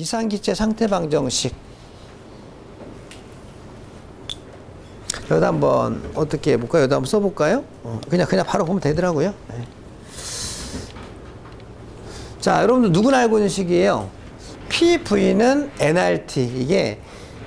이상기체 상태 방정식. 여기다 한번 어떻게 해볼까요? 여기다 한번 써볼까요? 어, 그냥 그냥 바로 보면 되더라고요. 네. 자, 여러분들 누구나 알고 있는 식이에요. PV는 NRT 이게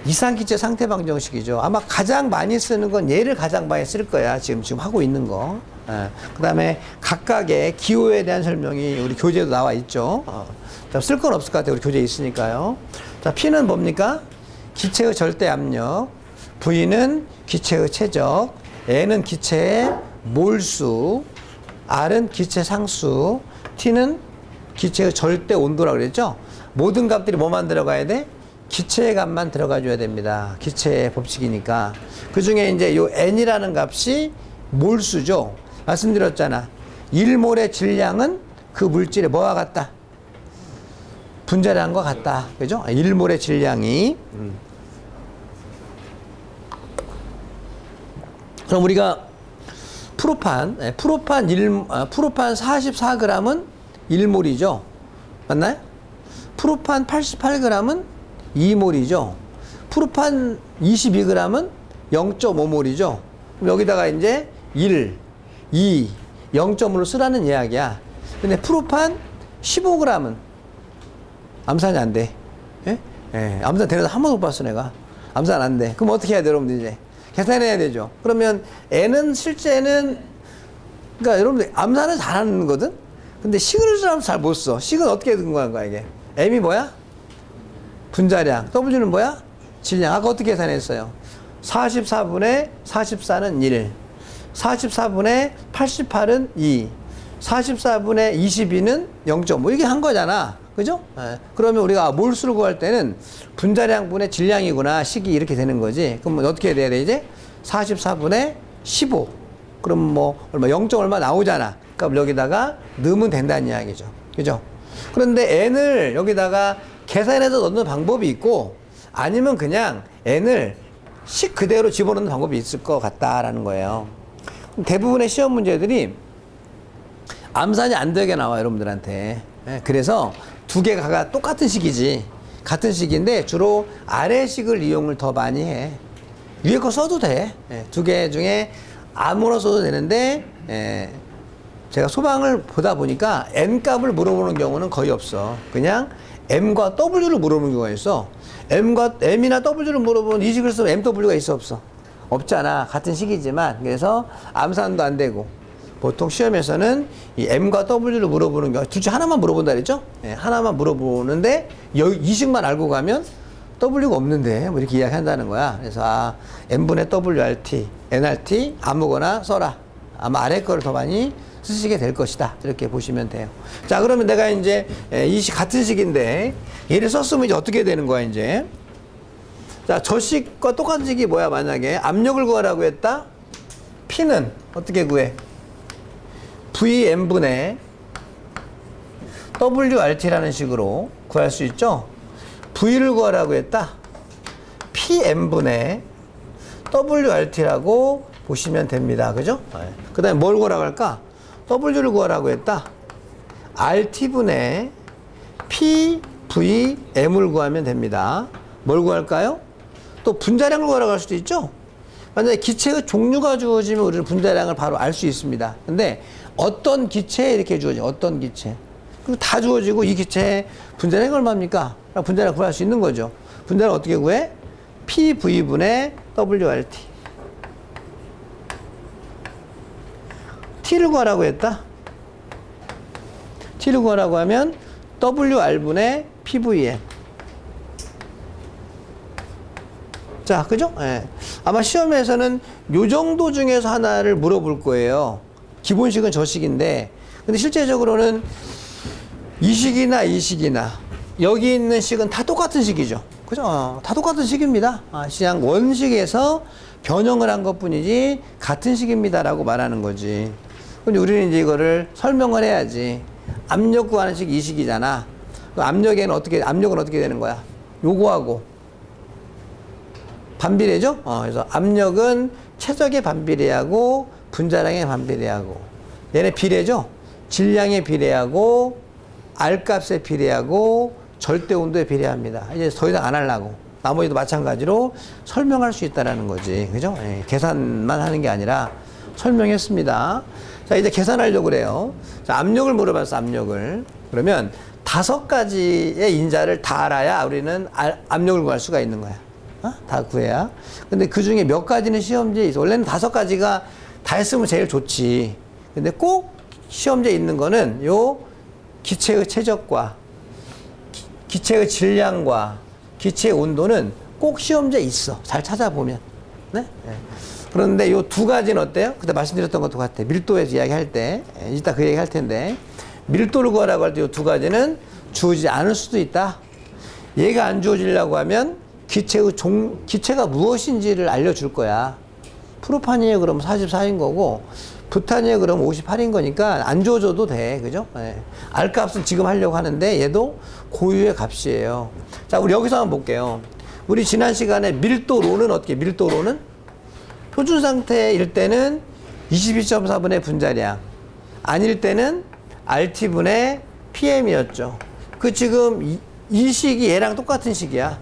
이상기체 상태 방정식이죠. 아마 가장 많이 쓰는 건 얘를 가장 많이 쓸 거야. 지금 지금 하고 있는 거. 예. 그다음에 각각의 기호에 대한 설명이 우리 교재도 나와 있죠. 어. 쓸 건 없을 것 같아요. 우리 교재에 있으니까요. 자, P는 뭡니까? 기체의 절대 압력. V는 기체의 최적. N은 기체의 몰수. R은 기체 상수. T는 기체의 절대 온도라고 그랬죠? 모든 값들이 뭐만 들어가야 돼? 기체의 값만 들어가 줘야 됩니다. 기체의 법칙이니까. 그 중에 이제 요 n이라는 값이 몰수죠. 말씀드렸잖아. 1몰의 질량은 그 물질의 뭐와 같다? 분자량과 같다. 그죠? 1몰의 질량이. 음. 그럼 우리가 프로판, 예, 프로판 1, 아, 프로판 44g은 1몰이죠. 맞나요? 프로판 88g은 2몰이죠. 프로판 22g은 0.5몰이죠. 그럼 여기다가 이제 1, 2, 0.5를 쓰라는 이야기야. 근데 프로판 15g은 암산이 안 돼. 예? 예, 암산 되는 한 번도 못 봤어, 내가. 암산 안 돼. 그럼 어떻게 해야 돼, 여러분들 이제? 계산해야 되죠. 그러면 N은 실제는, 그러니까 여러분들 암산을 잘하는 거든? 근데 식을 쓰라면 잘못 써. 식은 어떻게 된 거야, 거야, 이게? M이 뭐야? 분자량. W는 뭐야? 질량. 아까 어떻게 계산했어요? 44분의 44는 1. 44분의 88은 2. 44분의 22는 0.5. 이게 한 거잖아. 그죠? 예. 그러면 우리가 몰수를 구할 때는 분자량 분의 질량이구나. 식이 이렇게 되는 거지. 그럼 뭐 어떻게 돼야 돼, 이제? 44분의 15. 그럼 뭐, 얼마, 0. 얼마 나오잖아. 그럼 여기다가 넣으면 된다는 이야기죠. 그죠? 그런데 n을 여기다가 계산해서 넣는 방법이 있고 아니면 그냥 n을 식 그대로 집어넣는 방법이 있을 것 같다라는 거예요. 대부분의 시험 문제들이 암산이 안 되게 나와 여러분들한테. 예, 그래서 두 개가 똑같은 식이지. 같은 식인데 주로 아래 식을 이용을 더 많이 해. 위에 거 써도 돼. 예, 두개 중에 아무나 써도 되는데 예, 제가 소방을 보다 보니까 n 값을 물어보는 경우는 거의 없어. 그냥 m과 w를 물어보는 경우가 있어. m과 m이나 w를 물어보면 이 식을 쓰면 mw가 있어 없어? 없잖아. 같은 식이지만 그래서 암산도 안 되고 보통 시험에서는 이 m과 w를 물어보는 경우 둘중 하나만 물어본다 그랬죠? 네, 하나만 물어보는데 여기 이 식만 알고 가면 w가 없는데 뭐 이렇게 이야기 한다는 거야. 그래서 아 m분의 wrt, nrt 아무거나 써라. 아마 아래 거를 더 많이 쓰시게 될 것이다. 이렇게 보시면 돼요. 자, 그러면 내가 이제 이 식 같은 식인데 얘를 썼으면 이제 어떻게 되는 거야, 이제? 자, 저 식과 똑같은 식이 뭐야, 만약에 압력을 구하라고 했다? P는 어떻게 구해? VM분의 WRT라는 식으로 구할 수 있죠? V를 구하라고 했다? PM분의 WRT라고 보시면 됩니다. 그죠? 그 다음에 뭘 구하라고 할까? W를 구하라고 했다. RT분의 PVM을 구하면 됩니다. 뭘 구할까요? 또 분자량을 구하라고 할 수도 있죠? 만약에 기체의 종류가 주어지면 우리는 분자량을 바로 알 수 있습니다. 근데 어떤 기체에 이렇게 주어져? 어떤 기체? 그리고 다 주어지고 이 기체의 분자량이 얼마입니까? 분자량 구할 수 있는 거죠. 분자량 어떻게 구해? PV분의 WRT. t를 구하라고 했다. t를 구하라고 하면 WR분의 PVM. 자, 그죠? 예. 아마 시험에서는 요 정도 중에서 하나를 물어볼 거예요. 기본식은 저 식인데, 근데 실제적으로는 이 식이나 이 식이나 여기 있는 식은 다 똑같은 식이죠. 그죠? 어, 다 똑같은 식입니다. 아, 그냥 원식에서 변형을 한 것 뿐이지 같은 식입니다라고 말하는 거지. 근데 우리는 이제 이거를 설명을 해야지. 압력 구하는 식이 이 식이잖아. 그 압력에는 어떻게, 압력은 어떻게 되는 거야? 요거하고 반비례죠? 어, 그래서 압력은 최적의 반비례하고 분자량의 반비례하고 얘네 비례죠? 질량의 비례하고 R 값의 비례하고 절대 온도에 비례합니다. 이제 더 이상 안 하려고. 나머지도 마찬가지로 설명할 수 있다라는 거지. 그죠? 예, 계산만 하는 게 아니라 설명했습니다. 자, 이제 계산하려고 그래요. 자, 압력을 물어봤어, 압력을. 그러면 다섯 가지의 인자를 다 알아야 우리는 알- 압력을 구할 수가 있는 거야. 어? 다 구해야. 근데 그 중에 몇 가지는 시험지에 있어. 원래는 다섯 가지가 다 했으면 제일 좋지. 근데 꼭 시험지에 있는 거는 요 기체의 최적과 기- 기체의 질량과 기체의 온도는 꼭 시험지에 있어. 잘 찾아보면. 네? 예. 그런데 요 두 가지는 어때요? 그때 말씀드렸던 것도 같아. 밀도에서 이야기할 때. 예, 이따 그 얘기 할 텐데. 밀도를 구하라고 할 때 요 두 가지는 주어지지 않을 수도 있다. 얘가 안 주어지려고 하면 기체의 종, 기체가 무엇인지를 알려줄 거야. 프로판이에요, 그럼 44인 거고, 부탄이에요, 그럼 58인 거니까 안 주어져도 돼. 그죠? 예. R 값은 지금 하려고 하는데 얘도 고유의 값이에요. 자, 우리 여기서 한번 볼게요. 우리 지난 시간에 밀도로는 어떻게, 밀도로는? 표준 상태일 때는 22.4분의 분자량. 아닐 때는 RT분의 PM이었죠. 그 지금 이, 이 식이 얘랑 똑같은 식이야. 자,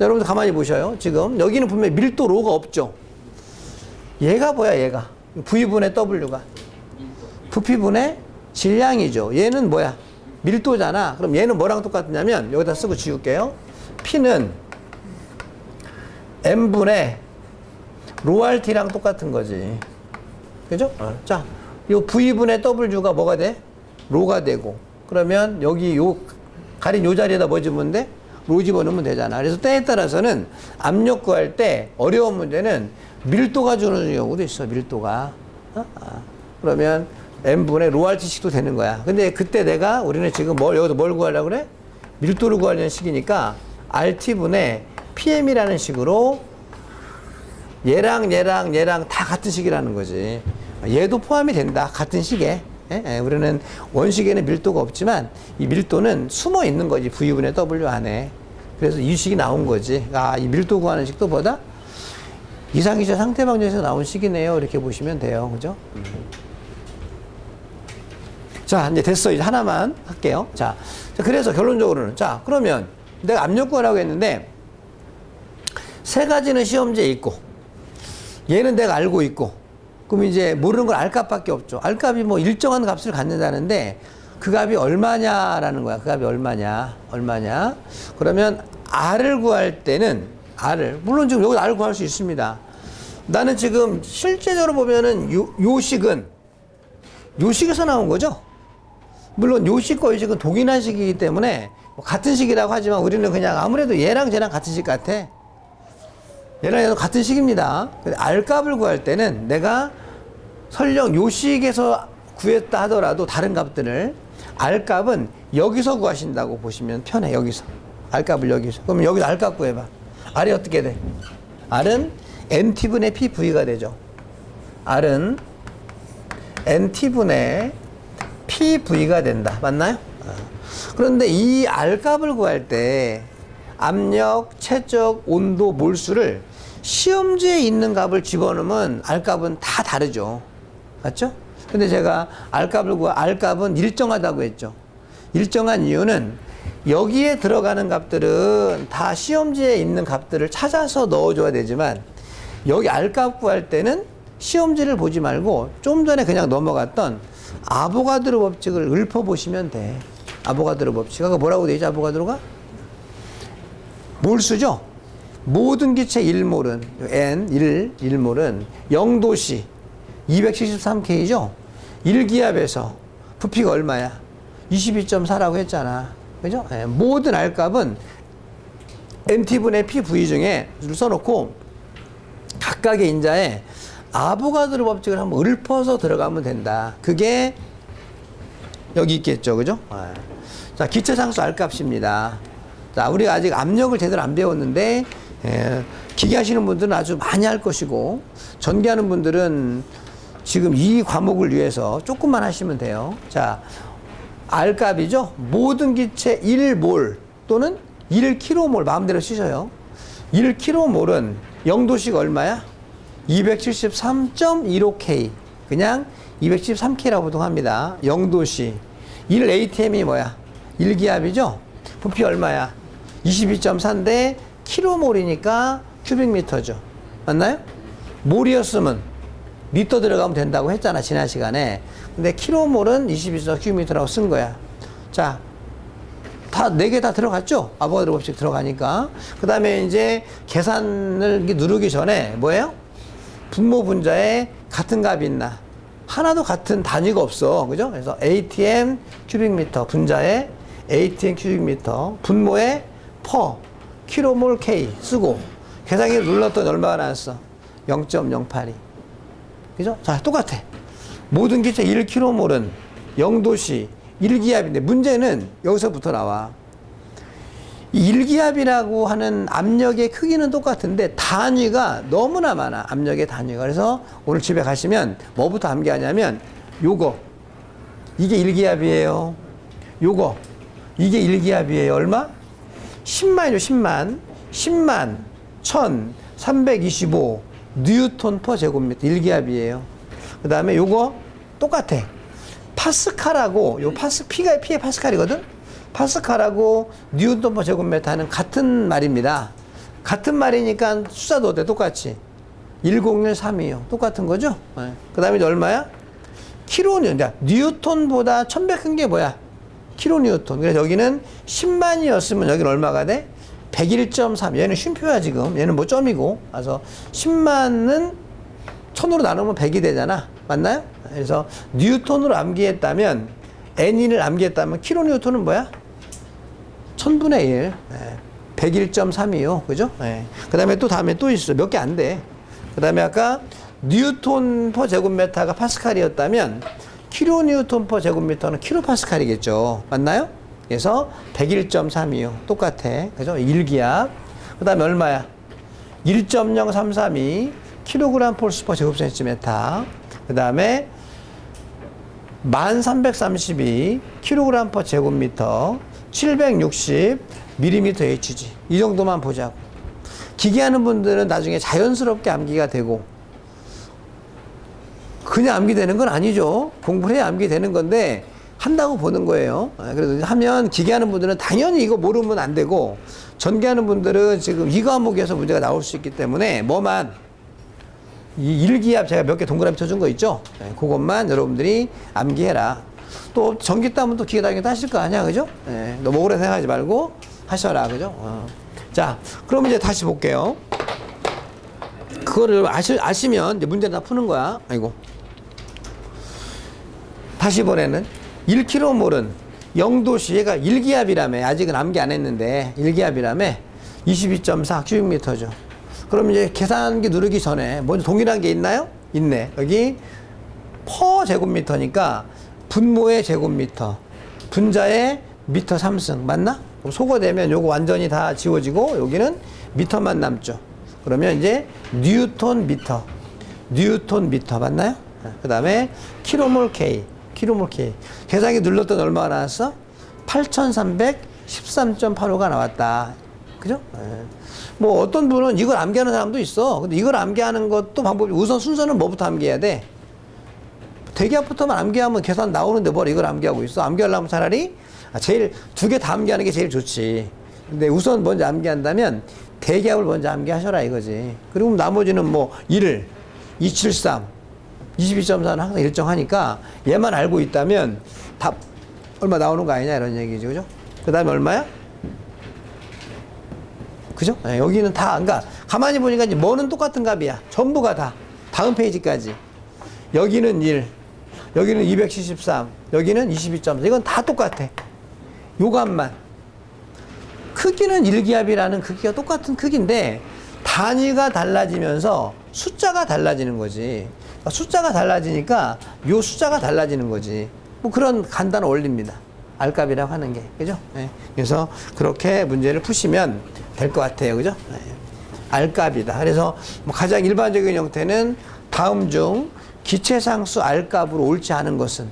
여러분들 가만히 보셔요. 지금 여기는 분명히 밀도 로가 없죠. 얘가 뭐야, 얘가? V분의 W가. 부피분의 질량이죠. 얘는 뭐야? 밀도잖아. 그럼 얘는 뭐랑 똑같냐면 여기다 쓰고 지울게요. P는 M분의 로알티랑 똑같은 거지. 그죠? 어. 자, 요 V분의 W가 뭐가 돼? 로가 되고. 그러면 여기 요 가린 요 자리에다 뭐 집으면 돼? 로 집어넣으면 되잖아. 그래서 때에 따라서는 압력 구할 때 어려운 문제는 밀도가 주는 경우도 있어, 밀도가. 어? 아. 그러면 M분의 로알티식도 되는 거야. 근데 그때 내가 우리는 지금 뭘, 여기서 뭘 구하려고 그래? 밀도를 구하려는 식이니까 RT분의 PM이라는 식으로 얘랑 얘랑 얘랑 다 같은 식이라는 거지. 얘도 포함이 된다. 같은 식에. 예? 예, 우리는 원식에는 밀도가 없지만 이 밀도는 숨어 있는 거지. V분의 W 안에. 그래서 이 식이 나온 거지. 아, 이 밀도 구하는 식도 보다 이상기체 상태방정에서 나온 식이네요. 이렇게 보시면 돼요. 그죠? 자, 이제 됐어. 이제 하나만 할게요. 자, 자, 그래서 결론적으로는. 자, 그러면 내가 압력 구하라고 했는데 세 가지는 시험지에 있고 얘는 내가 알고 있고 그럼 이제 모르는 건 알값밖에 없죠. 알값이 뭐 일정한 값을 갖는다는데 그 값이 얼마냐라는 거야. 그 값이 얼마냐, 얼마냐. 그러면 R을 구할 때는 R을 물론 지금 여기 R을 구할 수 있습니다. 나는 지금 실제적으로 보면은 요, 요 식은 요 식에서 나온 거죠. 물론 요 식과 요 식은 동일한 식이기 때문에 뭐 같은 식이라고 하지만 우리는 그냥 아무래도 얘랑 쟤랑 같은 식 같아. 얘랑 얘도 같은 식입니다. R값을 구할 때는 내가 설령 요 식에서 구했다 하더라도 다른 값들을 R값은 여기서 구하신다고 보시면 편해, 여기서. R값을 여기서. 그러면 여기서 R값 구해봐. R이 어떻게 돼? R은 NT분의 PV가 되죠. R은 NT분의 PV가 된다. 맞나요? 어. 그런데 이 R값을 구할 때 압력, 체적, 온도, 몰수를 시험지에 있는 값을 집어넣으면 R값은 다 다르죠. 맞죠? 근데 제가 R값을 구하, R값은 일정하다고 했죠. 일정한 이유는 여기에 들어가는 값들은 다 시험지에 있는 값들을 찾아서 넣어줘야 되지만 여기 R값 구할 때는 시험지를 보지 말고 좀 전에 그냥 넘어갔던 아보가드로 법칙을 읊어보시면 돼. 아보가드로 법칙. 아까 뭐라고 되지 아보가드로가? 몰수죠? 모든 기체 1몰은, N, 1, 1몰은 0도시 273K죠? 1기압에서 부피가 얼마야? 22.4라고 했잖아. 그죠? 예, 모든 R값은 MT분의 PV 중에 줄 써놓고 각각의 인자에 아보가드로 법칙을 한번 읊어서 들어가면 된다. 그게 여기 있겠죠. 그죠? 예. 자, 기체상수 R값입니다. 자, 우리가 아직 압력을 제대로 안 배웠는데, 예, 기계 하시는 분들은 아주 많이 할 것이고, 전기하는 분들은 지금 이 과목을 위해서 조금만 하시면 돼요. 자, R값이죠? 모든 기체 1몰 또는 1km몰 마음대로 쓰셔요. 1km몰은 0도씩 얼마야? 273.15K. 그냥 273K라고 보통 합니다. 0도시. 1 ATM이 뭐야? 1기압이죠? 부피 얼마야? 22.4인데 킬로몰이니까 큐빅미터죠. 맞나요? 몰이었으면 리터 들어가면 된다고 했잖아 지난 시간에. 근데 킬로몰은 22.4 큐빅미터라고 쓴 거야. 자, 다 네 개 다 들어갔죠? 아보가드로 법칙 들어가니까. 그 다음에 이제 계산을 누르기 전에 뭐예요? 분모 분자에 같은 값이 있나? 하나도 같은 단위가 없어. 그죠? 그래서 ATM 큐빅미터 분자에 ATM 큐빅미터 분모에 퍼 킬로몰 K 쓰고 계산기를 눌렀더니 얼마가 나왔어? 0.082. 그죠? 자, 똑같아. 모든 기체 1km몰은 0도시 1기압인데 문제는 여기서부터 나와. 이 일기압이라고 하는 압력의 크기는 똑같은데 단위가 너무나 많아. 압력의 단위가. 그래서 오늘 집에 가시면 뭐부터 암기하냐면 요거. 이게 일기압이에요. 요거. 이게 일기압이에요. 얼마? 10만이죠. 10만. 10만 1325 뉴턴 퍼 제곱미터 일기압이에요. 그 다음에 요거 똑같아. 파스칼하고 요 파스 피가 피의 파스칼이거든. 파스칼하고 뉴턴 퍼 제곱미터는 같은 말입니다. 같은 말이니까 숫자도 어때? 똑같이. 1013이요. 똑같은 거죠? 네. 그 다음에 얼마야? 킬로뉴. 그러니까 뉴턴보다 1100큰 게 뭐야? 킬로뉴턴. 그래서 여기는 10만이었으면 여기는 얼마가 돼? 101.3. 얘는 쉼표야, 지금. 얘는 뭐 점이고. 그래서 10만은 1000으로 나누면 100이 되잖아. 맞나요? 그래서 뉴턴으로 암기했다면, N을 암기했다면, 킬로뉴턴은 뭐야? 1000분의 1. 101.3이요. 그죠? 그 다음에 또 다음에 또 있어. 몇 개 안 돼. 그 다음에 아까 뉴턴 퍼 제곱미터가 파스칼이었다면, 킬로 뉴턴 퍼 제곱미터는 킬로 파스칼이겠죠. 맞나요? 그래서 101.3이요. 똑같아. 그죠? 1기압. 그 다음에 얼마야? 1.0332 킬로그램 퍼 제곱 센티미터. 그 다음에 1332 킬로그램 퍼 제곱미터 760 밀리미터 HG. 이 정도만 보자고. 기계하는 분들은 나중에 자연스럽게 암기가 되고 그냥 암기되는 건 아니죠. 공부를 해야 암기되는 건데 한다고 보는 거예요. 아, 그래서 하면 기계하는 분들은 당연히 이거 모르면 안 되고 전개하는 분들은 지금 이 과목에서 문제가 나올 수 있기 때문에 뭐만 이 일기압 제가 몇 개 동그라미 쳐준 거 있죠? 네, 그것만 여러분들이 암기해라. 또 전기 따면 또 기계 당연히 따실 거 아니야, 그죠? 네, 너무 오래 생각하지 말고 하셔라, 그죠? 어. 자, 그럼 이제 다시 볼게요. 그거를 아시, 아시면 이제 문제를 다 푸는 거야. 아이고. 다시 이번에는 1km몰은 0도시 얘가 1기압이라며 아직은 암기 안 했는데 1기압이라며 22.4 큐빅미터죠. 그럼 이제 계산기 누르기 전에 먼저 동일한 게 있나요? 있네. 여기 퍼 제곱미터니까 분모의 제곱미터, 분자의 미터 3승 맞나? 그럼 소거되면 요거 완전히 다 지워지고 여기는 미터만 남죠. 그러면 이제 뉴턴 미터, 뉴턴 미터 맞나요? 그 다음에 킬로몰 K, K. 계산기 눌렀더니 얼마가 나왔어? 8,313.85가 나왔다. 그죠? 예. 뭐 어떤 분은 이걸 암기하는 사람도 있어. 근데 이걸 암기하는 것도 방법이 우선 순서는 뭐부터 암기해야 돼? 대기압부터만 암기하면 계산 나오는데 뭘 이걸 암기하고 있어? 암기하려면 차라리 아, 제일 두 개 다 암기하는 게 제일 좋지. 근데 우선 먼저 암기한다면 대기압을 먼저 암기하셔라 이거지. 그리고 나머지는 뭐 1을 273, 22.4는 항상 일정하니까 얘만 알고 있다면 답 얼마 나오는 거 아니냐 이런 얘기죠. 그죠? 그 다음에 얼마야? 그죠? 네, 여기는 다, 그러니까 가만히 보니까 이제 뭐는 똑같은 값이야. 전부가 다. 다음 페이지까지. 여기는 1, 여기는 273, 여기는 22.4. 이건 다 똑같아. 요 값만. 크기는 일기압이라는 크기가 똑같은 크기인데 단위가 달라지면서 숫자가 달라지는 거지. 그러니까 숫자가 달라지니까 요 숫자가 달라지는 거지. 뭐 그런 간단한 원리입니다. 알값이라고 하는 게. 그죠? 네. 그래서 그렇게 문제를 푸시면 될 것 같아요. 그죠? 네. 알값이다. 그래서 뭐 가장 일반적인 형태는 다음 중 기체상수 알값으로 옳지 않은 것은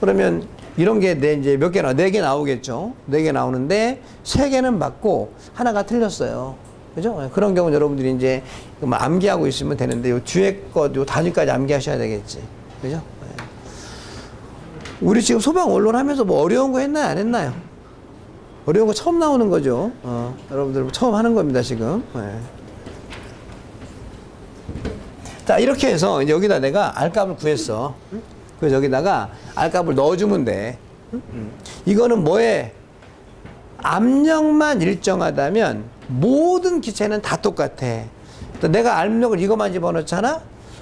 그러면 이런 게 네, 이제 몇 개 나, 네 개 나오겠죠. 네 개 나오는데 세 개는 맞고 하나가 틀렸어요. 그죠? 네, 그런 경우 여러분들이 이제 뭐 암기하고 있으면 되는데 요 뒤에 것, 요 단위까지 암기하셔야 되겠지. 그죠? 네. 우리 지금 소방 언론 하면서 뭐 어려운 거 했나요? 안 했나요? 어려운 거 처음 나오는 거죠. 어, 여러분들 처음 하는 겁니다, 지금. 예. 자, 이렇게 해서 이제 여기다 내가 알값을 구했어. 그래서 여기다가 알값을 넣어주면 돼. 음. 이거는 뭐에 압력만 일정하다면 모든 기체는 다 똑같아. 또 내가 압력을 이것만 집어넣잖아?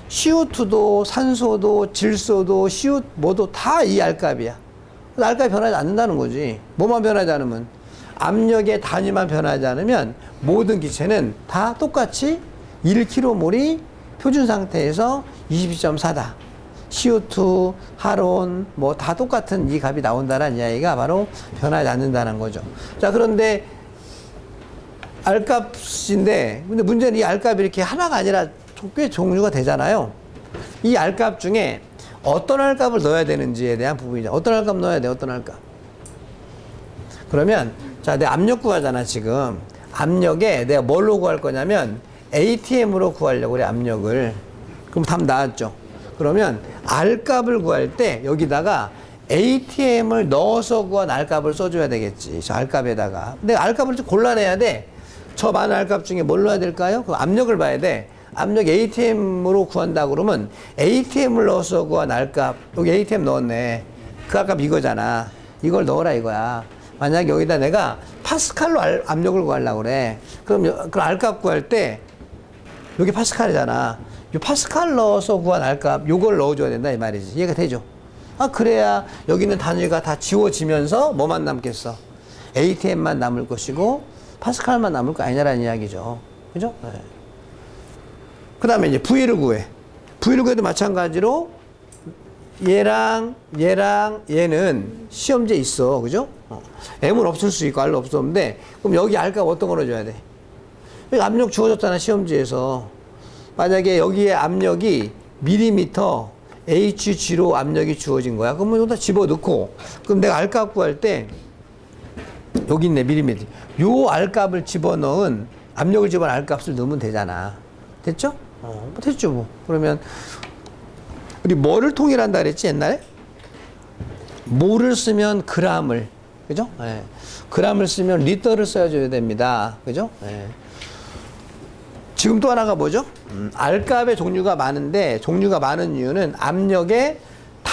CO2도 산소도 질소도 CO 뭐도 다 이 알값이야. 알값이 변하지 않는다는 거지. 뭐만 변하지 않으면 압력의 단위만 변하지 않으면 모든 기체는 다 똑같이 1km몰이 표준 상태에서 22.4다. CO2, 하론, 뭐 다 똑같은 이 값이 나온다는 이야기가 바로 변하지 않는다는 거죠. 자, 그런데 알값인데, 근데 문제는 이 알값이 이렇게 하나가 아니라 꽤 종류가 되잖아요. 이 알값 중에 어떤 알값을 넣어야 되는지에 대한 부분이죠. 어떤 알값 넣어야 돼, 어떤 알값. 그러면, 자, 내 압력 구하잖아, 지금. 압력에 내가 뭘로 구할 거냐면, ATM으로 구하려고 그래, 압력을. 그럼 답 나왔죠. 그러면 R값을 구할 때 여기다가 ATM을 넣어서 구한 R값을 써줘야 되겠지. 저 R값에다가. 근데 R값을 좀 골라내야 돼. 저 많은 R값 중에 뭘 넣어야 될까요? 그 압력을 봐야 돼. 압력 ATM으로 구한다 그러면 ATM을 넣어서 구한 R값. 여기 ATM 넣었네. 그 R값 이거잖아. 이걸 넣어라 이거야. 만약에 여기다 내가 파스칼로 알- 압력을 구하려고 그래. 그럼 여- 그 R값 구할 때 여기 파스칼이잖아. 이 파스칼 넣어서 구한 알값 요걸 넣어줘야 된다 이 말이지. 이해가 되죠? 아 그래야 여기 있는 단위가 다 지워지면서 뭐만 남겠어? ATM만 남을 것이고 파스칼만 남을 거 아니냐라는 이야기죠. 그죠? 네. 그 다음에 이제 V를 구해. V를 구해도 마찬가지로 얘랑 얘랑 얘는 시험지에 있어. 그죠? 어. M은 없을 수 있고 R은 없었는데 그럼 여기 R값 어떤 거 넣어줘야 돼? 여기 압력 주어졌잖아 시험지에서 만약에 여기에 압력이 밀리미터 HG로 압력이 주어진 거야 그러면 여기다 집어넣고 그럼 내가 R값 구할 때 여기 있네 밀리미터 요 R값을 집어넣은 압력을 집어넣은 R값을 넣으면 되잖아 됐죠? 어, 뭐 됐죠 뭐 그러면 우리 뭐를 통일한다 그랬지 옛날에? 모를 쓰면 그람을 그죠? 예. 그람을 쓰면 리터를 써줘야 됩니다 그죠? 예. 지금 또 하나가 뭐죠? 음, R값의 종류가 많은데 종류가 많은 이유는 압력의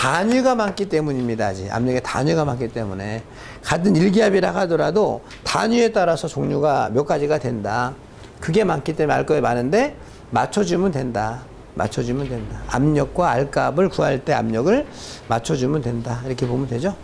단위가 많기 때문입니다. 압력의 단위가 많기 때문에 같은 일기압이라 하더라도 단위에 따라서 종류가 몇 가지가 된다. 그게 많기 때문에 R값이 많은데 맞춰주면 된다. 맞춰주면 된다. 압력과 R값을 구할 때 압력을 맞춰주면 된다. 이렇게 보면 되죠.